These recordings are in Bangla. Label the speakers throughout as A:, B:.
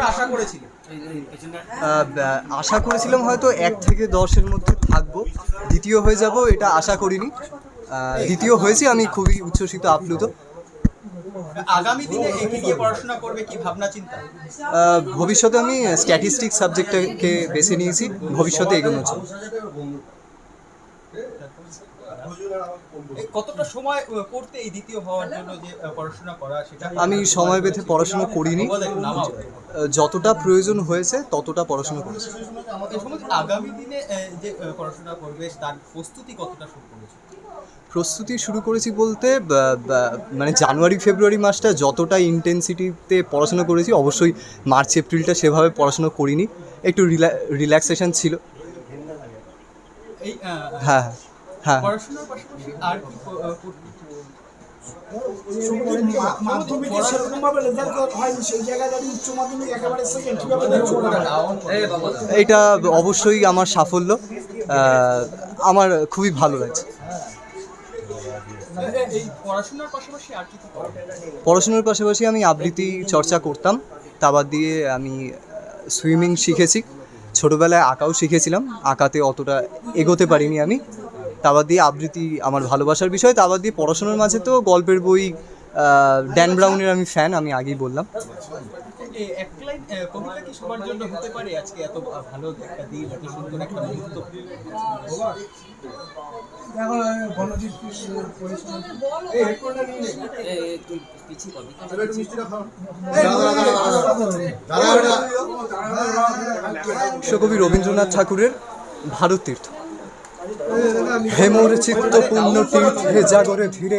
A: কতটা আশা করেছিল
B: আশা করেছিলাম হয়তো এক থেকে দশের মধ্যে থাকব। দ্বিতীয় হয়ে যাব এটা আশা করিনি। দ্বিতীয় হয়েছি আমি খুবই উচ্ছ্বসিত আপ্লুত।
A: আগামী দিনে নিয়ে পড়াশোনা করবে কি ভাবনা চিন্তা?
B: ভবিষ্যতে আমি স্ট্যাটিস্টিক্স সাবজেক্টটাকে বেছে নিয়েছি ভবিষ্যতে এগোনোর জন্য
A: এ, কতটা সময় করতে এই দ্বিতীয় হওয়ার জন্য যে পড়াশোনা করা সেটা
B: আমি সময় বেঁধে পড়াশোনা করিনি। যতটা প্রয়োজন হয়েছে ততটা পড়াশোনা করেছি।
A: আগামী দিনে যে পড়াশোনা করবে তার প্রস্তুতি কতটা শুরু করেছে?
B: প্রস্তুতি শুরু করেছি বলতে মানে জানুয়ারি ফেব্রুয়ারি মাসটা যতটা ইন্টেন্সিটিতে পড়াশোনা করেছি অবশ্যই মার্চ এপ্রিলটা সেভাবে পড়াশোনা করিনি। একটু রিল্যাক্সেশন ছিল। হ্যাঁ হ্যাঁ।
A: পড়াশোনার পাশাপাশি আর কি ক- আহ, করতে
C: মাধ্যমিকে সেরকমভাবে রেজাল্ট হয়নি সেই জায়গায় দাঁড়িয়ে উচ্চ মাধ্যমিক একেবারে সেকেন্ড কীভাবে
B: এটা অবশ্যই আমার সাফল্য আমার খুবই ভালো লাগছে
A: পড়াশোনার পাশাপাশি
B: আমি আবৃত্তি চর্চা করতাম। তা বাদ দিয়ে আমি সুইমিং শিখেছি। ছোটোবেলায় আঁকাও শিখেছিলাম। আঁকাতে অতটা এগোতে পারিনি আমি। তা বাদ দিয়ে আবৃত্তি আমার ভালোবাসার বিষয়। তা বাদ দিয়ে পড়াশোনার মাঝে তো গল্পের বই ড্যান ব্রাউনের আমি ফ্যান আমি আগেই বললাম।
A: এক লাইন কবিতা কি সবার জন্য হতে পারে? আজকে এত ভালো একটা দিন এত সুন্দর একটা মুহূর্ত।
C: দেখো গণজিৎ এই হেডফোনটা নিয়ে নে।
B: বিশ্বকবি রবীন্দ্রনাথ ঠাকুরের ভারত তীর্থ হেমর চিত্ত পূর্ণ তীর্থে জাগরে ধীরে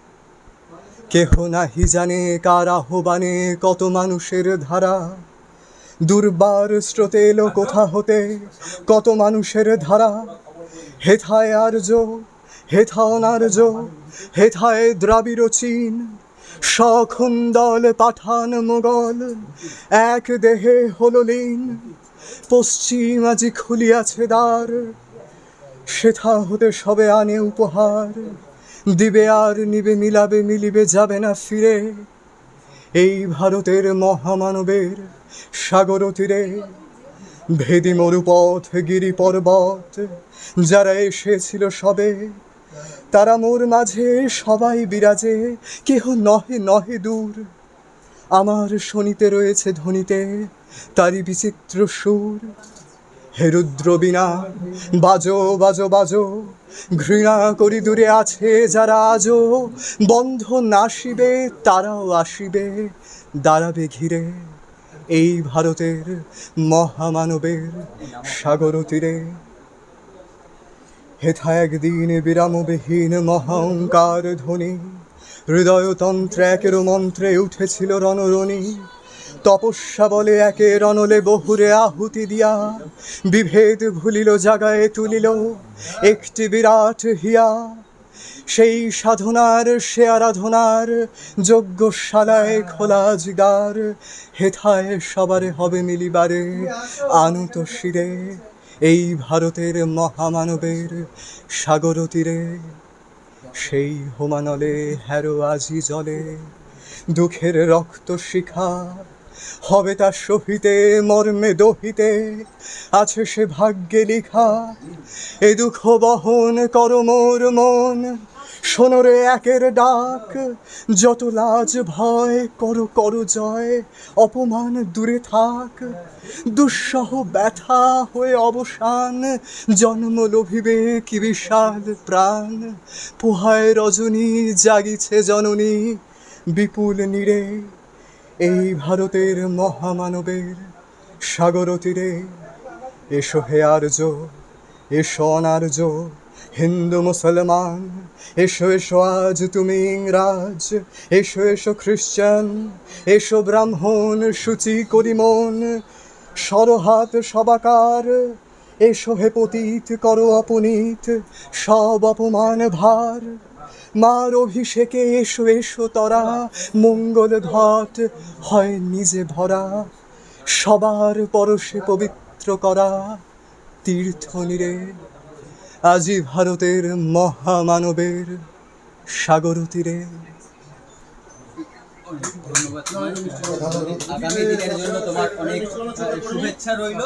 B: কেহ নাহি জানে কার আহ্বানে কত মানুষের ধারা। দুর্বার স্রোতে এলো কোথা হতে কত মানুষের ধারা। হেথায় আর্য হেথা অনার্য হেথায় দ্রাবিড় চীন সখুন্দল পাঠান মোগল, এক দেহে হলো লীন, পশ্চিম আজি খুলিয়াছে দ্বার। সেথা হতে সবে আনে উপহার। দিবে আর নিবে, মিলাবে, মিলিবে, যাবে না ফিরে। এই ভারতের মহামানবের সাগর তীরে ভেদি মরুপথ, গিরি পর্বত, যারা এসেছিল সবে, তারা মোর মাঝে সবাই বিরাজে, কেহ নহে নহে দূর। আমার শনিতে রয়েছে ধ্বনিতে তারই বিচিত্র সুর। হে রুদ্র বাজো বাজো বাজো। ঘৃণা করি দূরে আছে যারা আজও বন্ধ নাসিবে তারাও আসিবে। দাঁড়াবে ঘিরে এই ভারতের মহামানবের সাগর তীরে। হেথা একদিন বিরামবিহীন মহাঙ্কার ধ্বনি, হৃদয়তন্ত্রে একের মন্ত্রে উঠেছিল রণরণী। তপস্যা বলে একে রণলে বহুরে আহুতি দিয়া। বিভেদ ভুলিল জাগায় তুলিল একটি বিরাট হিয়া। সেই সাধনার, সে আরাধনার যজ্ঞশালায় খোলা জিগার। হেথায় সবারে হবে মিলিবারে আনুত শিরে। এই ভারতের মহামানবের সাগর তীরে। সেই হোমানলে হ্যারো আজি জলে। দুঃখের রক্ত শিখা হবে তার সহিতে, মর্মে দহিতে, আছে সে ভাগ্যে লিখা। এ দুঃখ বহন কর মোর মন সোনরে একের ডাক, যত লাজ ভয় করো করো জয়, অপমান দূরে থাক। দুঃসহ ব্যথা হয়ে অবসান, জন্ম লোভিবে কি বিশাল প্রাণ। পোহায় রজনী জাগিছে জননী, বিপুল নীরে। এই ভারতের মহামানবের সাগর তীরে এসো হে আর্য, এসো অনার্য, হিন্দু, মুসলমান, এসো এসো আজ তুমি ইংরাজ, এসো এসো খ্রিশ্চান, এসো ব্রাহ্মণ, সূচি করি মন সরহাত, সবাকার, এসো হে পতীত, করো অপনীত, সব অপমান ভার। মার অভিষেকে এসো এসো তরা। মঙ্গল ঘট হয় নিজে ভরা। সবার পরশে পবিত্র করা তীর্থ নীরে। আজি ভারতের মহামানবের সাগর তীরে।
A: আগামী দিনের জন্য তোমার অনেক শুভেচ্ছা রইল।